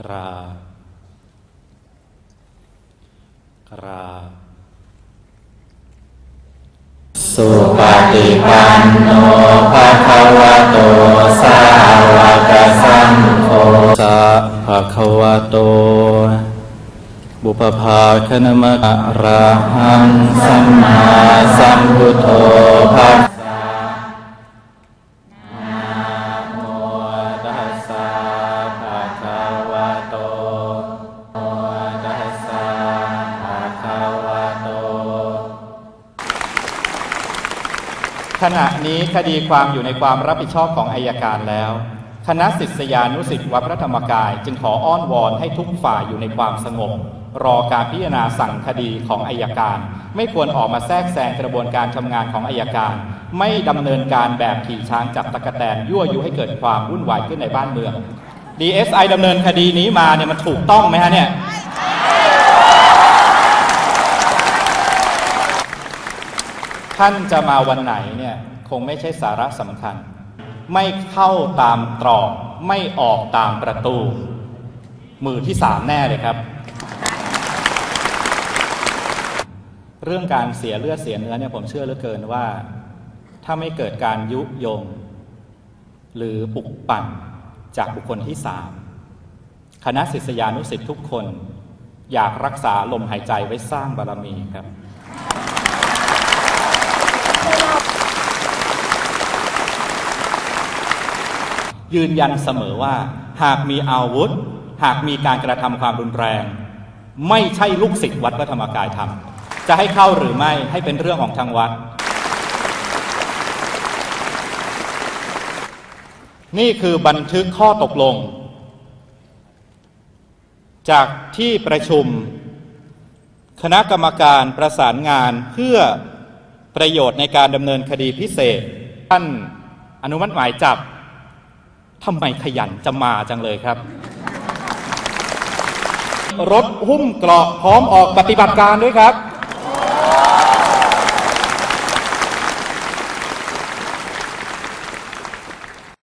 กราบกราบสุปฏิปันโนภะคะวะโต สาวกสังโฆสะภะคะวะโต บุปภาคณมะอะระหังสัมมา ขณะนี้คดีความอยู่ในความรับผิดชอบของอายการแล้ว คณะศิษยานุศิษย์วัดพระธรรมกาย จึงขออ้อนวอนให้ทุกฝ่ายอยู่ในความสงบ รอการพิจารณาสั่งคดีของอายการ ไม่ควรออกมาแทรกแซงกระบวนการทำงานของอายการ ไม่ดำเนินการแบบขี่ช้างจับตะกแตนยั่วยุให้เกิดความวุ่นวายขึ้นในบ้านเมือง DSI ดำเนินคดีนี้มาเนี่ยมันถูกต้องไหมฮะเนี่ย ท่านจะมาวันไหนเนี่ยคงไม่ใช่สาระสำคัญ ไม่เข้าตามตรอกไม่ออกตามประตู มือที่สามแน่เลยครับ เรื่องการเสียเลือดเสียเนื้อเนี่ยผมเชื่อเหลือเกินว่า ถ้าไม่เกิดการยุยง หรือปลุกปั่นจากบุคคลที่สามคณะศิษยานุศิษย์ทุกคน อยากรักษาลมหายใจไว้สร้างบารมีครับ ยืนยันเสมอว่า หากมีอาวุธ หากมีการกระทำความรุนแรง ไม่ใช่ลูกศิษย์วัดพระธรรมกายทำจะให้เข้าหรือไม่ให้เป็นเรื่องของทางวัด นี่คือบันทึกข้อตกลง จากที่ประชุม คณะกรรมการประสานงานเพื่อประโยชน์ในการดำเนินคดีพิเศษท่านอนุมัติหมายจับ ทำไมขยันจะมาจังเลยครับ รถหุ้มเกราะพร้อมออกปฏิบัติการด้วยครับ